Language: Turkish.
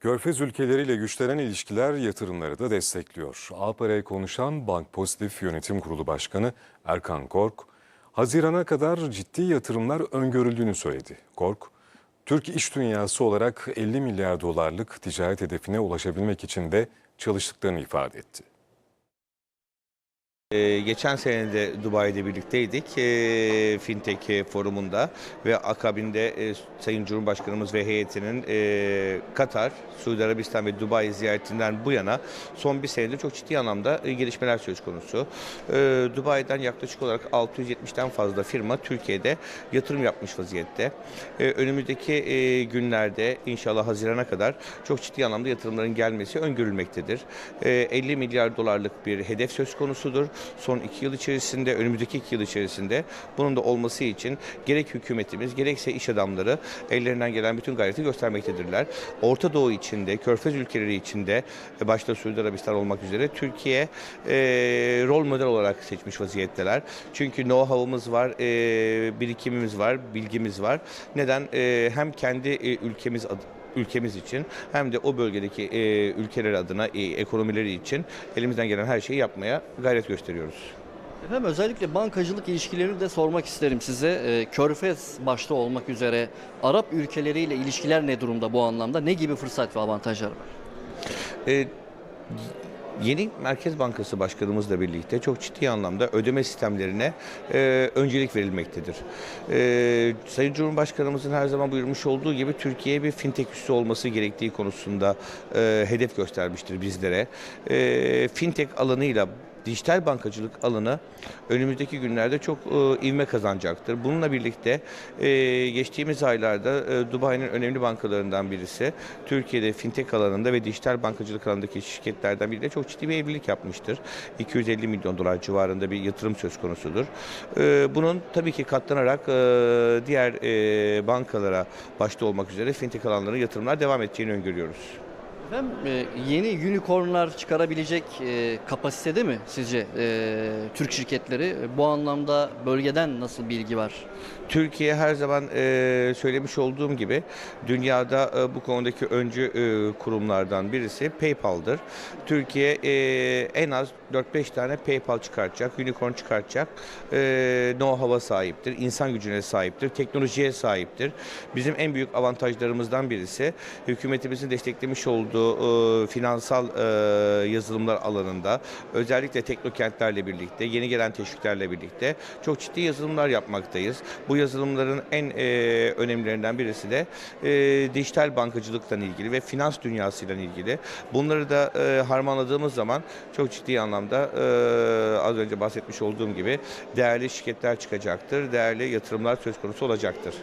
Körfez ülkeleriyle güçlenen ilişkiler yatırımları da destekliyor. Ağpara'ya konuşan Bank Pozitif Yönetim Kurulu Başkanı Erkan Kork, Haziran'a kadar ciddi yatırımlar öngörüldüğünü söyledi. Kork, Türk iş dünyası olarak 50 milyar dolarlık ticaret hedefine ulaşabilmek için de çalıştıklarını ifade etti. Ee, geçen sene de Dubai'de birlikteydik ee, Fintech e, forumunda ve akabinde e, Sayın Cumhurbaşkanımız ve heyetinin e, Katar, Suudi Arabistan ve Dubai ziyaretinden bu yana son bir senedir çok ciddi anlamda e, gelişmeler söz konusu. Ee, Dubai'den yaklaşık olarak 670'ten fazla firma Türkiye'de yatırım yapmış vaziyette. Ee, önümüzdeki e, günlerde inşallah Haziran'a kadar çok ciddi anlamda yatırımların gelmesi öngörülmektedir. Ee, 50 milyar dolarlık bir hedef söz konusudur. Son iki yıl içerisinde, önümüzdeki iki yıl içerisinde bunun da olması için gerek hükümetimiz gerekse iş adamları ellerinden gelen bütün gayreti göstermektedirler. Orta Doğu içinde, Körfez ülkeleri içinde e, başta Suudi Arabistan olmak üzere Türkiye e, rol model olarak seçmiş vaziyetteler. Çünkü know-how'ımız var, e, birikimimiz var, bilgimiz var. Neden? E, hem kendi e, ülkemiz ülkemiz için hem de o bölgedeki e, ülkeler adına e, ekonomileri için elimizden gelen her şeyi yapmaya gayret gösteriyoruz. Efendim özellikle bankacılık ilişkilerini de sormak isterim size. Ee, Körfez başta olmak üzere Arap ülkeleriyle ilişkiler ne durumda bu anlamda? Ne gibi fırsat ve avantajlar var? E, Yeni Merkez Bankası Başkanımızla birlikte çok ciddi anlamda ödeme sistemlerine e, öncelik verilmektedir. E, Sayın Cumhurbaşkanımızın her zaman buyurmuş olduğu gibi Türkiye bir fintech üssü olması gerektiği konusunda e, hedef göstermiştir bizlere. E, fintech alanıyla dijital bankacılık alanı önümüzdeki günlerde çok e, ivme kazanacaktır. Bununla birlikte e, geçtiğimiz aylarda e, Dubai'nin önemli bankalarından birisi Türkiye'de fintech alanında ve dijital bankacılık alanındaki şirketlerden biriyle çok ciddi bir evlilik yapmıştır. 250 milyon dolar civarında bir yatırım söz konusudur. E, bunun tabii ki katlanarak e, diğer e, bankalara başta olmak üzere fintech alanlarına yatırımlar devam edeceğini öngörüyoruz. Efendim e, yeni unicornlar çıkarabilecek e, kapasitede mi sizce e, Türk şirketleri? Bu anlamda bölgeden nasıl bilgi var? Türkiye her zaman e, söylemiş olduğum gibi dünyada e, bu konudaki öncü e, kurumlardan birisi PayPal'dır. Türkiye e, en az 4-5 tane PayPal çıkartacak, unicorn çıkartacak e, know-how'a sahiptir, insan gücüne sahiptir, teknolojiye sahiptir. Bizim en büyük avantajlarımızdan birisi hükümetimizin desteklemiş olduğu e, finansal e, yazılımlar alanında özellikle teknokentlerle birlikte, yeni gelen teşviklerle birlikte çok ciddi yazılımlar yapmaktayız. Bu yazılımların en e, önemlilerinden birisi de e, dijital bankacılıkla ilgili ve finans dünyasıyla ilgili. Bunları da e, harmanladığımız zaman çok ciddi anlamda e, az önce bahsetmiş olduğum gibi değerli şirketler çıkacaktır, değerli yatırımlar söz konusu olacaktır.